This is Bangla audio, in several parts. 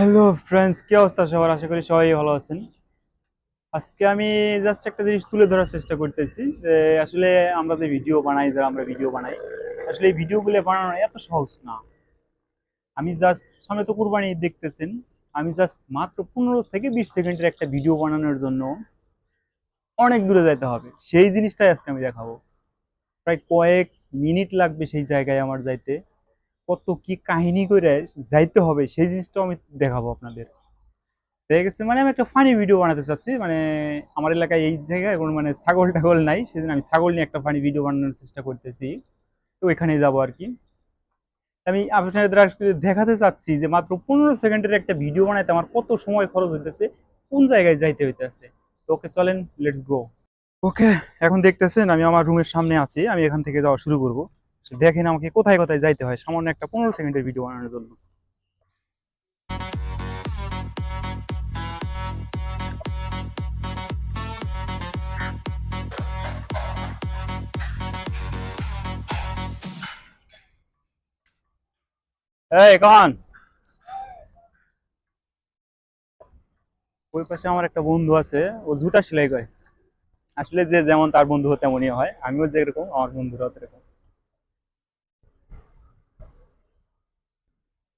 হ্যালো ফ্রেন্ডস, কি অবস্থা সবার? আশা করি সবাই ভালো আছেন। আজকে আমি জাস্ট একটা জিনিস তুলে ধরার চেষ্টা করতেছি যে আসলে আমরা যে ভিডিও বানাই, যারা আমরা ভিডিও বানাই, আসলে এই ভিডিওগুলো বানানো এত সহজ না। আমি জাস্ট সামনে তো কুরবানি দেখতেছেন, আমি জাস্ট মাত্র পনেরো থেকে বিশ সেকেন্ডের একটা ভিডিও বানানোর জন্য অনেক দূরে যাইতে হবে। সেই জিনিসটাই আজকে আমি দেখাবো। প্রায় কয়েক মিনিট লাগবে সেই জায়গায় আমার যাইতে। কত কি কাহিনী করে যাইতে হবে, সেই জিনিসটাও আমি দেখাবো আপনাদের। দেখে গেছে মানে আমি একটা ফানি ভিডিও বানাতে চাচ্ছি মানে আমার এলাকায় এই জায়গায় কোনো মানে ছাগল টাগল নাই, সেদিন আমি ছাগল নিয়ে একটা ফানি ভিডিও বানানোর চেষ্টা করতেছি, তো ওইখানে যাব আর কি। আমি আপনাদের দেখাতে চাচ্ছি যে মাত্র পনেরো সেকেন্ডের একটা ভিডিও বানাইতে আমার কত সময় খরচ হইতেছে, কোন জায়গায় যাইতে হইতেছে। ওকে চলেন লেটস গো ওকে, এখন দেখতেছেন আমি আমার রুমের সামনে আছি, আমি এখান থেকে যাওয়া শুরু করব। দেখেন আমাকে কোথায় কোথায় যাইতে হয়। সামান্য একটা পনেরো সেকেন্ডের ভিডিও বানানোর জন্য। এই কন ওই পাশে আমার একটা বন্ধু আছে, ও জুতা সেলাই করে। আসলে যে যেমন তার বন্ধু তেমনই হয়, আমিও যেরকম, আমার বন্ধুরাও এরকম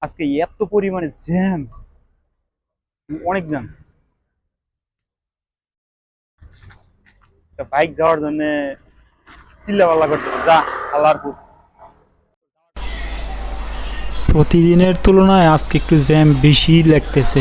আজকে এত পরিমাণে জ্যাম। অনেক জ্যাম। বাইক যাওয়ার জন্য চিল্লাপাল্লা করতে। যা, আল্লাহর পুর প্রতিদিনের তুলনায় আজকে একটু জ্যাম বেশি লাগতেছে।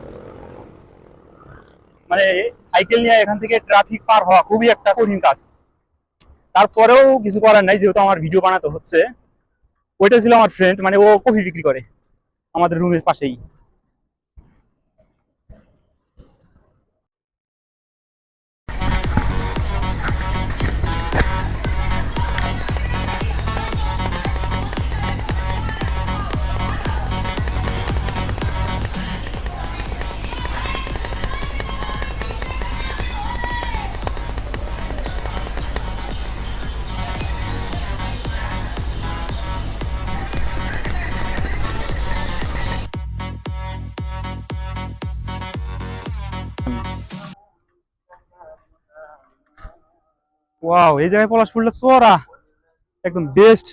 মানে সাইকেল নিয়ে এখান থেকে ট্রাফিক পার হওয়া খুবই একটা কঠিন কাজ। তারপরেও কিছু করার নাই, যেহেতু আমার ভিডিও বানাতে হচ্ছে। ওইটা ছিল আমার ফ্রেন্ড মানে ও কফি বিক্রি করে, আমাদের রুমের পাশেই। ওয়াও এই জায়গায় পলাশ ফুলটা চড়া একদম বেস্ট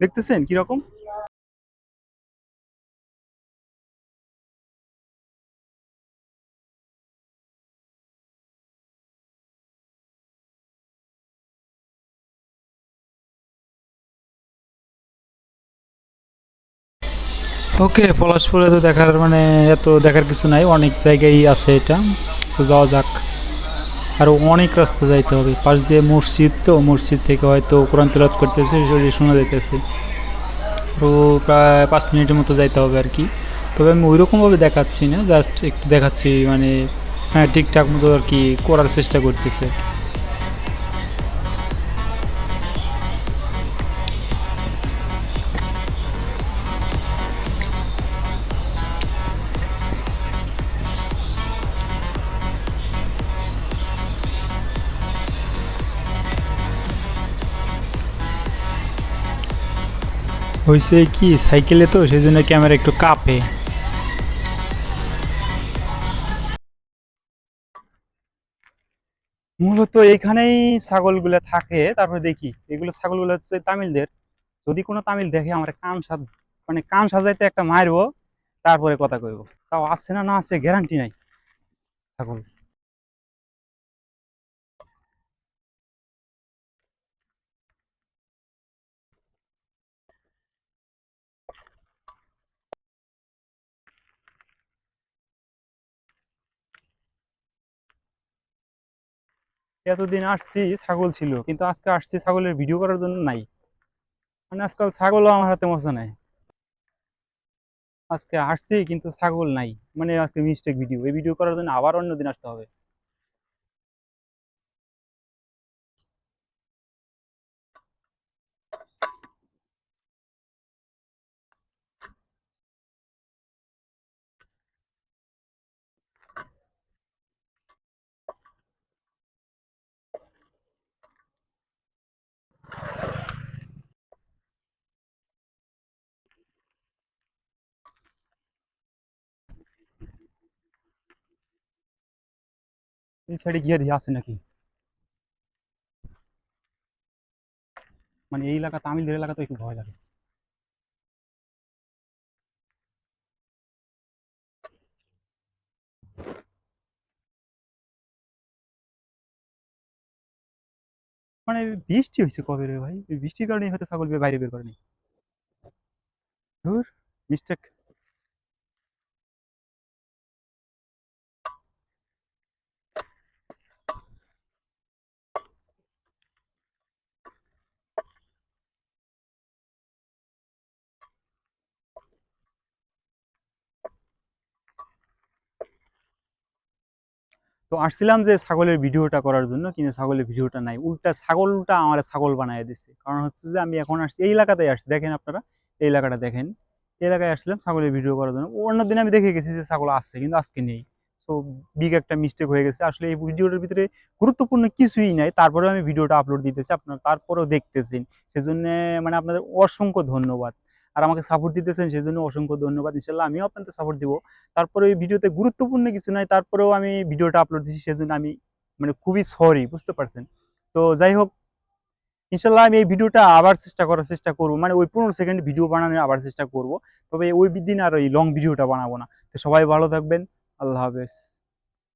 দেখতেছেন কীরকম? ওকে পলাশপুরে তো দেখার মানে এত দেখার কিছু নাই, অনেক জায়গায় আছে এটা। তো যাওয়া যাক। আরও অনেক রাস্তা যাইতে হবে। পাশ দিয়ে মসজিদ তো, মসজিদ থেকে হয়তো কোরআন তেলাত করতেছে সেটা শোনা যাইতেছে। তো প্রায় পাঁচ মিনিটের মতো যাইতে হবে আর কি। তবে আমি ওইরকমভাবে দেখাচ্ছি না, জাস্ট একটু দেখাচ্ছি মানে হ্যাঁ ঠিকঠাক মতো আর কি করার চেষ্টা করতেছে হয়েছে কি, সাইকেলে তো সেই জন্য ক্যামেরা একটু কাঁপে। মূলত এইখানেই ছাগলগুলো থাকে, তারপরে দেখি, এগুলো ছাগলগুলো হচ্ছে তামিলদের। যদি কোনো তামিল দেখে, আমার কান সাজ মানে কান সাজাইতে একটা মারবো, তারপরে কথা কইব। তাও আছে না না আছে গ্যারান্টি নাই ছাগল। এতদিন আসছি ছাগল ছিল, কিন্তু আজকে আসছি ছাগলের ভিডিও করার জন্য নাই। মানে আজকাল ছাগলও আমার হাতে মজা নাই। আজকে আসছি, কিন্তু ছাগল নাই। মানে আজকে মিস্টেক ভিডিও এই ভিডিও করার জন্য আবার অন্য দিন আসতে হবে। এই সাইডে গিয়ে দিয়ে আছে নাকি? মানে এই এলাকা তামিলদের এলাকা তো একটু ভয় লাগে। মানে বৃষ্টি হয়েছে কবে রে ভাই? বৃষ্টির কারণে হয়তো ছাগল বাইরে বের করেনি ধুর মিস্টেক তো আসছিলাম যে ছাগলের ভিডিওটা করার জন্য, কিন্তু ছাগলের ভিডিওটা নাই। উল্টা ছাগলটা আমার ছাগল বানায় দিছে। কারণ হচ্ছে যে আমি এখন আসছি, এই এলাকাতেই আসছি। দেখেন আপনারা, এই এলাকাটা দেখেন। এই এলাকায় আসছিলাম ছাগলের ভিডিও করার জন্য। অন্য দিন আমি দেখে গেছি যে ছাগল আসছে, কিন্তু আজকে নেই। তো বিগ একটা মিস্টেক হয়ে গেছে। আসলে এই ভিডিওটার ভিতরে গুরুত্বপূর্ণ কিছুই নাই। তারপরেও আমি ভিডিওটা আপলোড দিতেছি, আপনারা তারপরেও দেখতেছেন। সেজন্য মানে আপনাদের অসংখ্য ধন্যবাদ। আর আমাকে সাপোর্ট দিতেছেন, সেজন্য অসংখ্য ধন্যবাদ। ইনশাল্লাহ আমিও আপনাদের সাপোর্ট দিব। তারপরে ওই ভিডিওতে গুরুত্বপূর্ণ কিছু নাই, তারপরেও আমি ভিডিওটা আপলোড দিচ্ছি সেজন্য আমি মানে খুবই সরি বুঝতে পারছেন? তো যাই হোক ইনশাল্লাহ আমি এই ভিডিওটা আবার চেষ্টা করার চেষ্টা করব মানে ওই পনেরো সেকেন্ড ভিডিও বানানোর আবার চেষ্টা করব। তবে ওই দিন আর ওই লং ভিডিওটা বানাবো না। তো সবাই ভালো থাকবেন, আল্লাহ হাফেজ।